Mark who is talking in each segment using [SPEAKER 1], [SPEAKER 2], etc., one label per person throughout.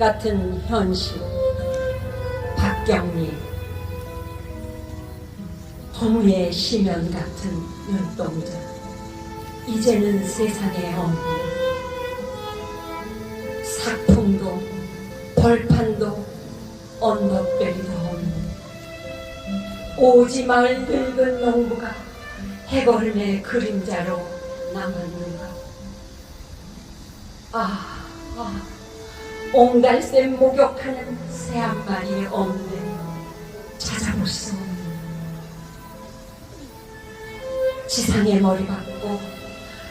[SPEAKER 1] 같은 현실. 박경리. 허무의 시면 같은 눈동자. 이제는 세상에 없는 사풍도 벌판도 언덕배기도 없는 오지 마을 늙은 농부가 해걸음의 그림자로 남았는가? 아, 아 옹달샘 목욕하는 새 한 마리 없네 찾아볼 수 없는 지상의 머리 박고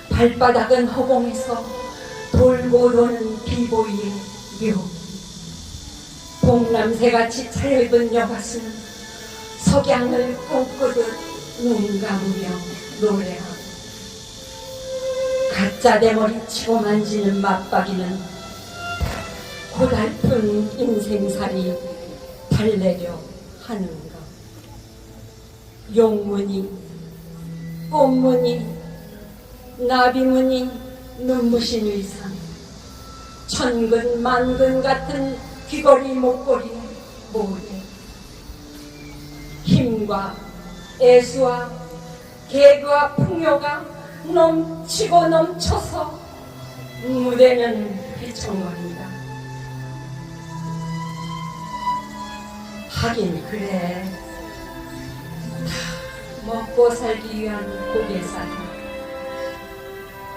[SPEAKER 1] 발바닥은 허공에서 돌고 도는 비보이의 묘 봉남새같이 차려입은 여가수는 석양을 꿈꾸듯 눈 감으며 노래하고 가짜 대머리 치고 만지는 맞박이는 고달픈 인생살이 달래려 하는가? 용문이 꽃무늬 나비무늬 눈부신 의상. 천근 만근 같은 귀걸이 목걸이 모래. 힘과 애수와 개그와 풍요가 넘치고 넘쳐서 무대는 휘청거린다 하긴 그래. 다 먹고 살기 위한 고개살이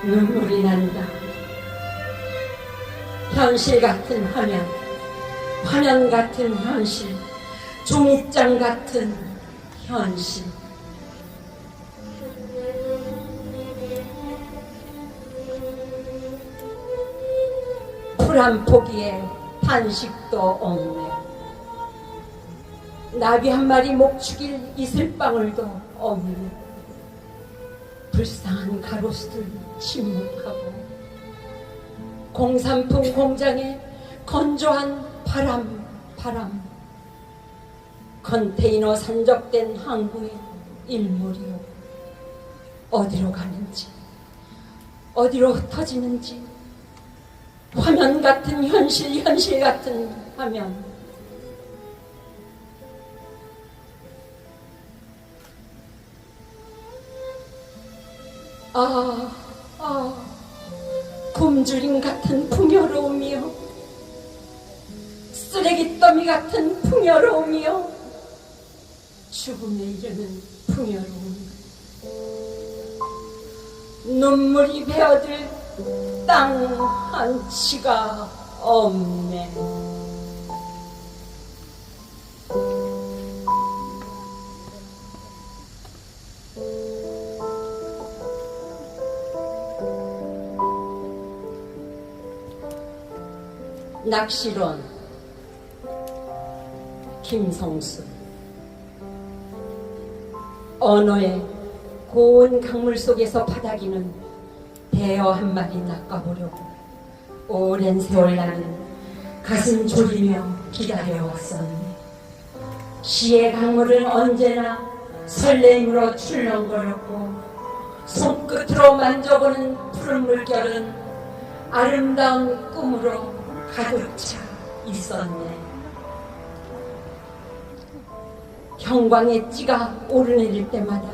[SPEAKER 1] 눈물이 난다. 현실 같은 화면 화면 같은 현실 종이장 같은 현실. 풀 한 포기에 한식도 없네 나비 한 마리 목 죽일 이슬방울도 없네 불쌍한 가로수들 침묵하고 공산품 공장에 건조한 바람 바람. 컨테이너 산적된 항구의 일몰이요. 어디로 가는지 어디로 흩어지는지 화면 같은 현실 현실 같은 화면 아, 아, 굶주림 같은 풍요로움이요. 쓰레기 더미 같은 풍요로움이요. 죽음에 이르는 풍요로움. 눈물이 베어들 땅 한 치가 없네. 낚시론 김성수. 언어의 고운 강물 속에서 바닥이는 대어 한 마리 낚아보려고 오랜 세월 나는 가슴 졸이며 기다려왔었네. 시의 강물은 언제나 설렘으로 출렁거렸고 손끝으로 만져보는 푸른 물결은 아름다운 꿈으로 가득 차 있었네. 형광의 찌가 오르내릴 때마다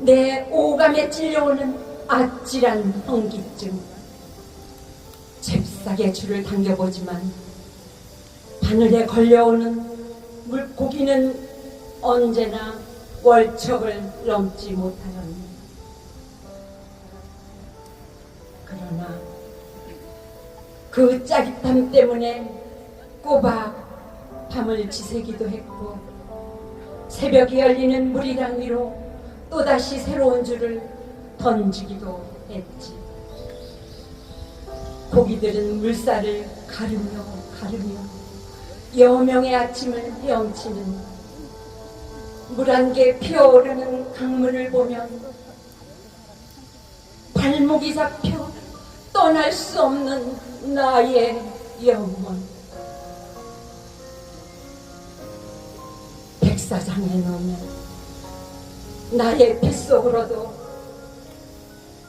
[SPEAKER 1] 내 오감에 찔려오는 아찔한 현기증. 잽싸게 줄을 당겨보지만 바늘에 걸려오는 물고기는 언제나 월척을 넘지 못하였네. 그러나 그 짜릿함 때문에 꼬박 밤을 지새기도 했고 새벽에 열리는 물이랑 위로 또다시 새로운 줄을 던지기도 했지. 고기들은 물살을 가르며 가르며 여명의 아침을 헤엄치는 물한개 피어오르는 강물을 보면 발목이 잡혀 떠날 수 없는 나의 영혼. 백사장에 넣으면 나의 뱃속으로도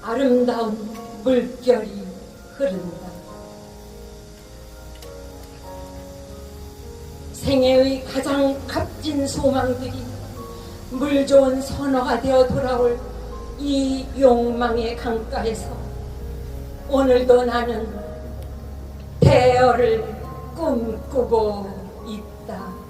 [SPEAKER 1] 아름다운 물결이 흐른다. 생애의 가장 값진 소망들이 물 좋은 선어가 되어 돌아올 이 욕망의 강가에서 오늘도 나는 대열을 꿈꾸고 있다.